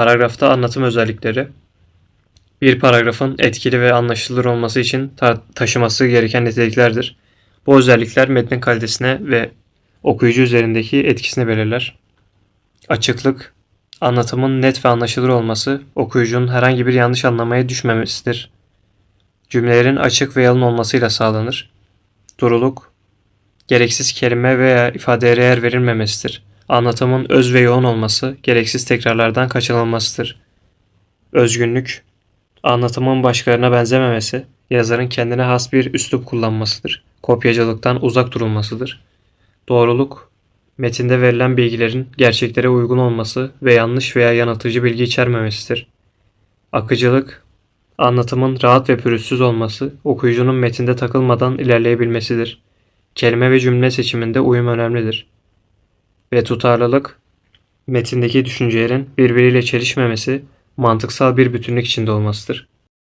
Paragrafta anlatım özellikleri. Bir paragrafın etkili ve anlaşılır olması için ta- taşıması gereken niteliklerdir. Bu özellikler metnin kalitesine ve okuyucu üzerindeki etkisini belirler. Açıklık, anlatımın net ve anlaşılır olması, okuyucunun herhangi bir yanlış anlamaya düşmemesidir. Cümlelerin açık ve yalın olmasıyla sağlanır. Duruluk, gereksiz kelime veya ifadeye yer verilmemesidir. Anlatımın öz ve yoğun olması, gereksiz tekrarlardan kaçınılmasıdır. Özgünlük, anlatımın başkalarına benzememesi, yazarın kendine has bir üslup kullanmasıdır. Kopyacılıktan uzak durulmasıdır. Doğruluk, metinde verilen bilgilerin gerçeklere uygun olması ve yanlış veya yanıltıcı bilgi içermemesidir. Akıcılık, anlatımın rahat ve pürüzsüz olması, okuyucunun metinde takılmadan ilerleyebilmesidir. Kelime ve cümle seçiminde uyum önemlidir. Ve tutarlılık, metindeki düşüncelerin birbiriyle çelişmemesi, mantıksal bir bütünlük içinde olmasıdır.